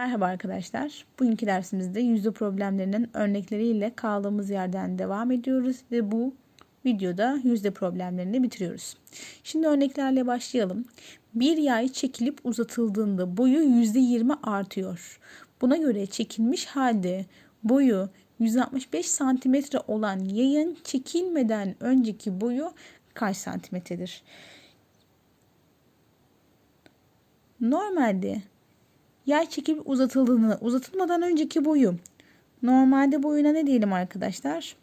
Merhaba arkadaşlar. Bugünkü dersimizde yüzde problemlerinin örnekleriyle kaldığımız yerden devam ediyoruz ve bu videoda yüzde problemlerini bitiriyoruz. Şimdi örneklerle başlayalım. Bir yay çekilip uzatıldığında boyu yüzde yirmi artıyor. Buna göre çekilmiş halde boyu 165 santimetre olan yayın çekilmeden önceki boyu kaç santimetredir? Normalde yay çekip uzatıldığını, uzatılmadan önceki boyu. Normalde boyuna ne diyelim arkadaşlar?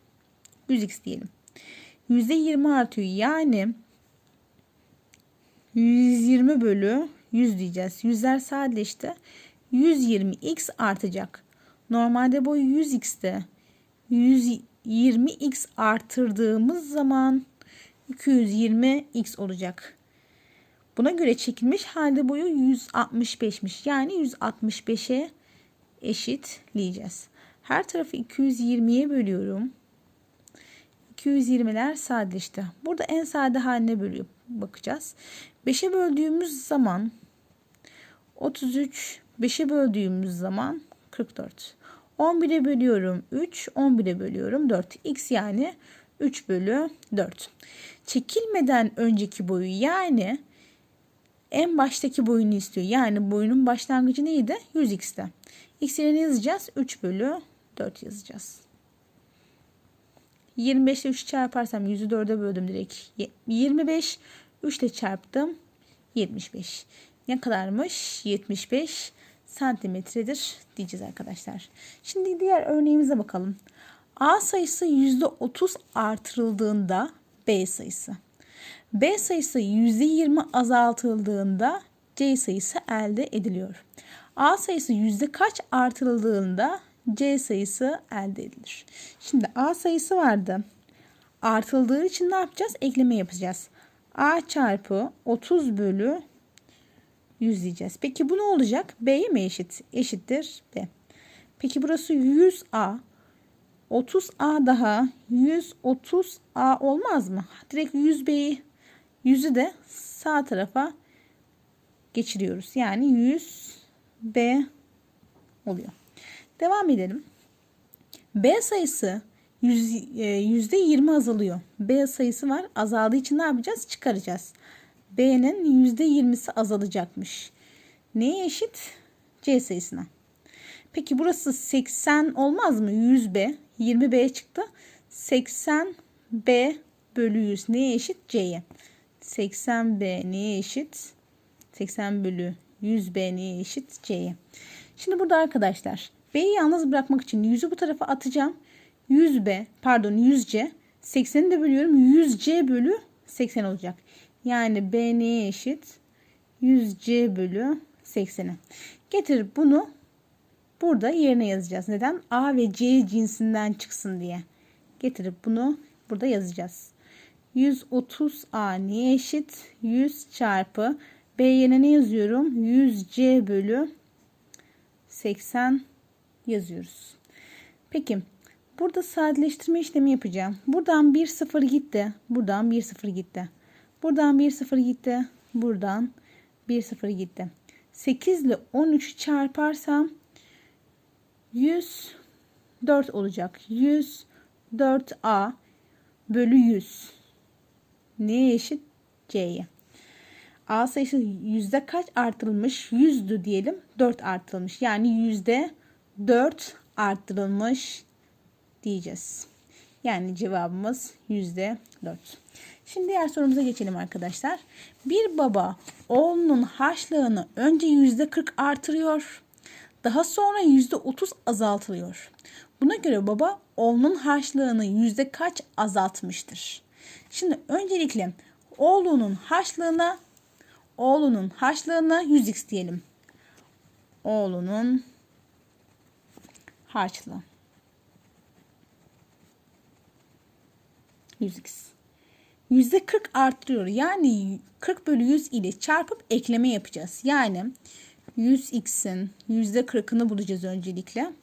100x diyelim. %20 artıyor. Yani 120 bölü 100 diyeceğiz. Yüzler sadeleşti. 120x artacak. Normalde boyu 100x'te 120x artırdığımız zaman 220x olacak. Buna göre çekilmiş halde boyu 165'miş. Yani 165'e eşitleyeceğiz. Her tarafı 220'ye bölüyorum. 220'ler sadeleşti. Burada en sade haline bölüyor bakacağız. 5'e böldüğümüz zaman 33 5'e böldüğümüz zaman 44. 11'e bölüyorum 3, 11'e bölüyorum 4. X yani 3 bölü 4. Çekilmeden önceki boyu yani en baştaki boyunu istiyor. Yani boyunun başlangıcı neydi? 100x'te. X yerine yazacağız? 3 bölü 4 yazacağız. 25 ile 3 çarparsam 100'ü 4'e böldüm direkt. 25. 3 ile çarptım. 75. Ne kadarmış? 75 santimetredir diyeceğiz arkadaşlar. Şimdi diğer örneğimize bakalım. A sayısı %30 artırıldığında B sayısı. B sayısı %20 azaltıldığında C sayısı elde ediliyor. A sayısı yüzde kaç artırıldığında C sayısı elde edilir. Şimdi A sayısı vardı. Artıldığı için ne yapacağız? Ekleme yapacağız. A çarpı 30 bölü 100 diyeceğiz. Peki bu ne olacak? B'ye mi eşit? Eşittir B. Peki burası 100A. 30A daha 130A olmaz mı? Direkt 100B'yi Yüzü de sağ tarafa geçiriyoruz. Yani 100 B oluyor. Devam edelim. B sayısı %20 e, azalıyor. B sayısı var. Azaldığı için ne yapacağız? Çıkaracağız. B'nin %20'si azalacakmış. Neye eşit? C sayısına. Peki burası 80 olmaz mı? 100B. 20B çıktı. 80B bölü 100 neye eşit? C'ye. 80B neye eşit? 80 bölü 100B neye eşit? C'ye. Şimdi burada arkadaşlar B'yi yalnız bırakmak için 100'ü bu tarafa atacağım. 100B pardon 100C 80'i de bölüyorum. 100C bölü 80 olacak. Yani B neye eşit? 100C bölü 80'e. Getir bunu burada yerine yazacağız. Neden? A ve C cinsinden çıksın diye. Getirip bunu burada yazacağız. 130A neye eşit? 100 çarpı B yerine ne yazıyorum? 100C bölü 80 yazıyoruz. Peki burada sadeleştirme işlemi yapacağım. Buradan 1 0 gitti. Buradan 1 0 gitti. Buradan 1 0 gitti. Buradan 1 0 gitti. 8 ile 13 çarparsam 104 olacak. 104A bölü 100 neye eşit? C'ye. A sayısı yüzde kaç artırılmış? Yüzdü diyelim. 4 artırılmış. Yani yüzde 4 artırılmış diyeceğiz. Yani cevabımız yüzde 4. Şimdi diğer sorumuza geçelim arkadaşlar. Bir baba oğlunun harçlığını önce yüzde 40 artırıyor. Daha sonra yüzde 30 azaltılıyor. Buna göre baba oğlunun harçlığını yüzde kaç azaltmıştır? Şimdi öncelikle oğlunun harçlığına oğlunun harçlığına 100x diyelim. Oğlunun harçlığı. 100x. Yüzde 40 arttırıyor. Yani 40 bölü 100 ile çarpıp ekleme yapacağız. Yani 100x'in yüzde 40'ını bulacağız öncelikle.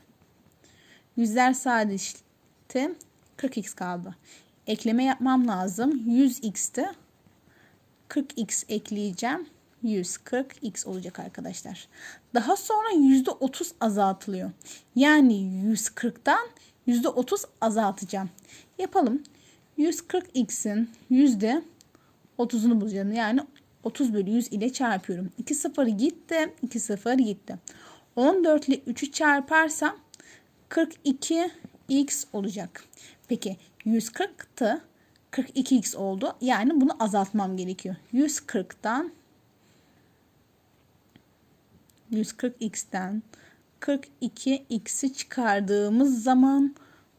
Yüzler sadeleşti. 40x kaldı ekleme yapmam lazım. 100x'te 40x ekleyeceğim. 140x olacak arkadaşlar. Daha sonra %30 azaltılıyor. Yani 140'tan %30 azaltacağım. Yapalım. 140x'in %30'unu bulacağım. Yani 30 bölü 100 ile çarpıyorum. 2 sıfır gitti. 2 sıfır gitti. 14 ile 3'ü çarparsam 42x olacak. Peki 140'tı. 42x oldu. Yani bunu azaltmam gerekiyor. 140'tan 140x'ten 42x'i çıkardığımız zaman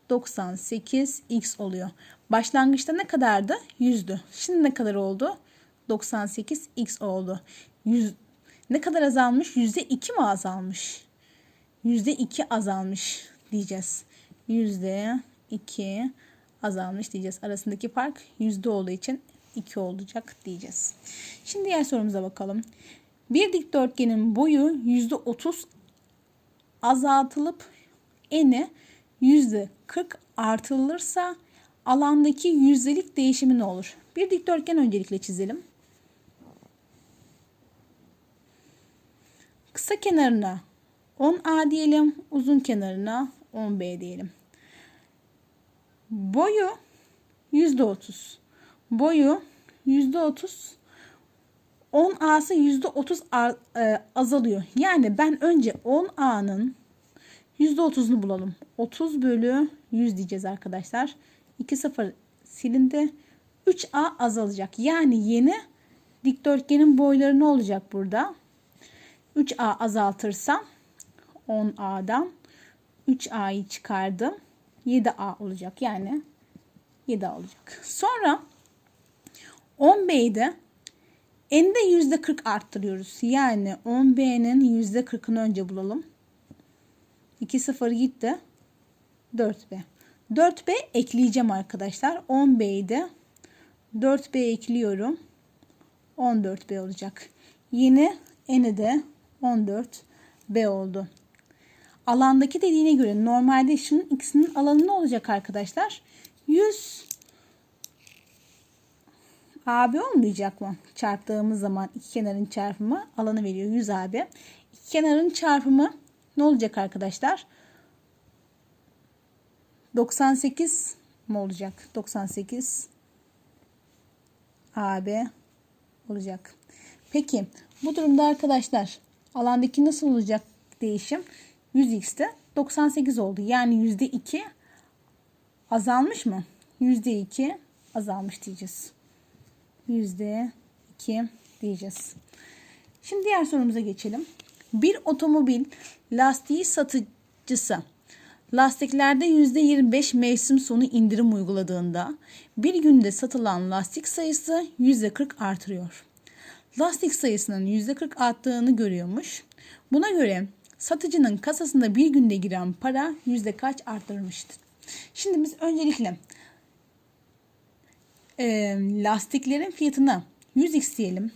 98x oluyor. Başlangıçta ne kadardı? 100'dü. Şimdi ne kadar oldu? 98x oldu. 100 ne kadar azalmış? %2 mi azalmış? %2 azalmış diyeceğiz. %2 azalmış diyeceğiz. Arasındaki fark yüzde olduğu için 2 olacak diyeceğiz. Şimdi diğer sorumuza bakalım. Bir dikdörtgenin boyu %30 azaltılıp eni %40 artırılırsa alandaki yüzdelik değişimi ne olur? Bir dikdörtgen öncelikle çizelim. Kısa kenarına 10A diyelim, uzun kenarına 10B diyelim. Boyu %30. Boyu %30 10A'sı %30 e, azalıyor. Yani ben önce 10A'nın %30'unu bulalım. 30 bölü 100 diyeceğiz arkadaşlar. 2 sıfır silindi. 3A azalacak. Yani yeni dikdörtgenin boyları ne olacak burada? 3A azaltırsam 10A'dan 3A'yı çıkardım. 7A olacak. Yani 7A olacak. Sonra 10B'yi de N'de %40 arttırıyoruz. Yani 10B'nin %40'ını önce bulalım. 2 0 gitti. 4B. 4B ekleyeceğim arkadaşlar. 10B'yi de 4B ekliyorum. 14B olacak. Yine N'i de 14B oldu. Alandaki dediğine göre normalde şunun ikisinin alanı ne olacak arkadaşlar? 100 AB olmayacak mı? Çarptığımız zaman iki kenarın çarpımı alanı veriyor 100 AB. İki kenarın çarpımı ne olacak arkadaşlar? 98 mi olacak? 98 AB olacak. Peki bu durumda arkadaşlar alandaki nasıl olacak değişim? 100x'te 98 oldu. Yani %2 azalmış mı? %2 azalmış diyeceğiz. %2 diyeceğiz. Şimdi diğer sorumuza geçelim. Bir otomobil lastiği satıcısı lastiklerde %25 mevsim sonu indirim uyguladığında bir günde satılan lastik sayısı %40 artırıyor. Lastik sayısının %40 arttığını görüyormuş. Buna göre satıcının kasasında bir günde giren para yüzde kaç arttırmıştır? Şimdi biz öncelikle e, lastiklerin fiyatına 100x diyelim.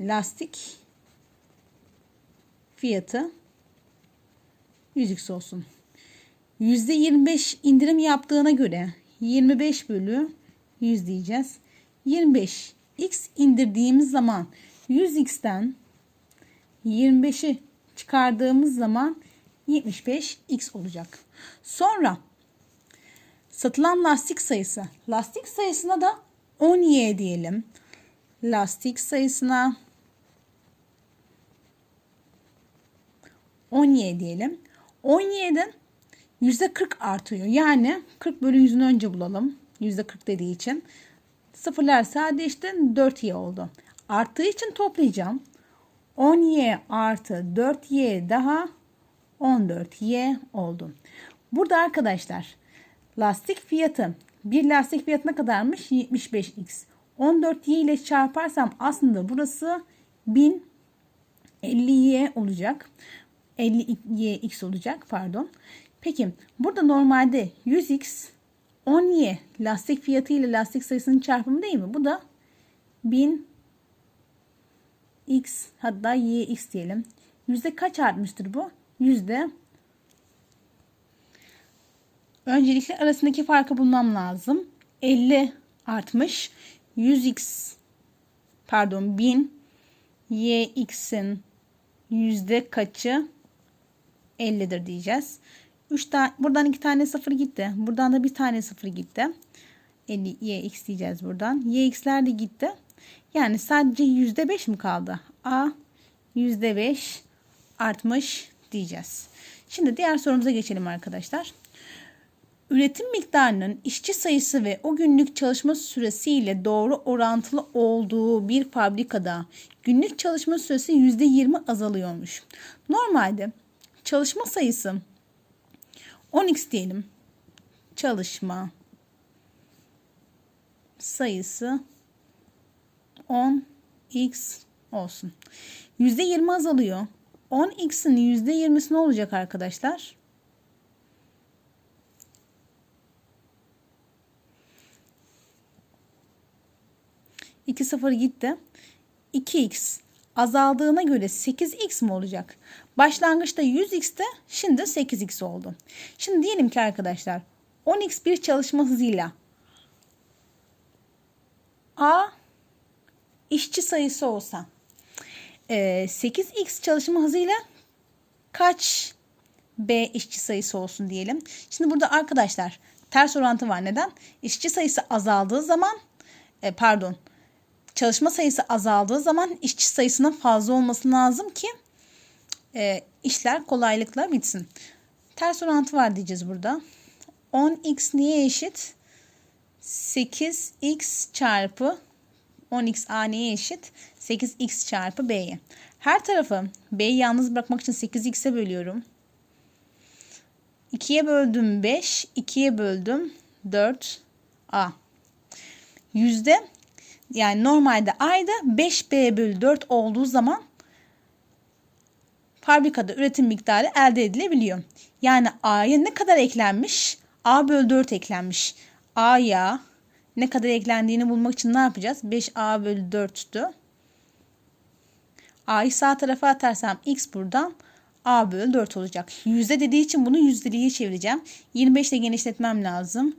Lastik fiyatı 100x olsun. %25 indirim yaptığına göre 25 bölü 100 diyeceğiz. 25 x indirdiğimiz zaman 100x'ten 25'i çıkardığımız zaman 75x olacak. Sonra satılan lastik sayısı. Lastik sayısına da 10y diyelim. Lastik sayısına 10y diyelim. 10y'den %40 artıyor. Yani 40 bölü 100'ünü önce bulalım. %40 dediği için. Sıfırlar sadeleşti. 4y oldu. Arttığı için toplayacağım. 10y artı 4y daha 14y oldu. Burada arkadaşlar lastik fiyatı bir lastik fiyatı ne kadarmış? 75x. 14y ile çarparsam aslında burası 1050y olacak. 50yx olacak pardon. Peki burada normalde 100x 10y lastik fiyatı ile lastik sayısının çarpımı değil mi? Bu da 1000 x hatta y x diyelim. Yüzde kaç artmıştır bu? Yüzde Öncelikle arasındaki farkı bulmam lazım. 50 artmış. 100x pardon 1000 yx'in yüzde kaçı 50'dir diyeceğiz. 3 tane buradan 2 tane sıfır gitti. Buradan da bir tane sıfır gitti. 50 yx diyeceğiz buradan. yx'ler de gitti. Yani sadece yüzde 5 mi kaldı? A yüzde 5 artmış diyeceğiz. Şimdi diğer sorumuza geçelim arkadaşlar. Üretim miktarının işçi sayısı ve o günlük çalışma süresi ile doğru orantılı olduğu bir fabrikada günlük çalışma süresi %20 azalıyormuş. Normalde çalışma sayısı 10x diyelim. Çalışma sayısı 10x olsun. %20 azalıyor. 10x'in %20'si ne olacak arkadaşlar? İki sıfır gitti. 2x azaldığına göre 8x mi olacak? Başlangıçta 100x'te şimdi 8x oldu. Şimdi diyelim ki arkadaşlar 10x bir çalışma hızıyla A işçi sayısı olsa 8x çalışma hızıyla kaç B işçi sayısı olsun diyelim. Şimdi burada arkadaşlar ters orantı var. Neden? İşçi sayısı azaldığı zaman e, pardon çalışma sayısı azaldığı zaman işçi sayısının fazla olması lazım ki e, işler kolaylıkla bitsin. Ters orantı var diyeceğiz burada. 10x neye eşit? 8x çarpı 10x a neye eşit? 8x çarpı b'ye. Her tarafı b'yi yalnız bırakmak için 8x'e bölüyorum. 2'ye böldüm 5, 2'ye böldüm 4 a. Yüzde yani normalde ayda 5b bölü 4 olduğu zaman fabrikada üretim miktarı elde edilebiliyor. Yani a'ya ne kadar eklenmiş? a bölü 4 eklenmiş. a'ya ne kadar eklendiğini bulmak için ne yapacağız? 5a bölü 4'tü. a'yı sağ tarafa atarsam x buradan a bölü 4 olacak. Yüzde dediği için bunu yüzdeliğe çevireceğim. 25 ile genişletmem lazım.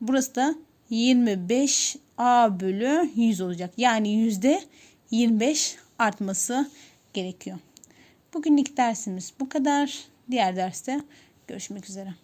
Burası da 25 a bölü 100 olacak. Yani yüzde 25 artması gerekiyor. Bugünlük dersimiz bu kadar. Diğer derste görüşmek üzere.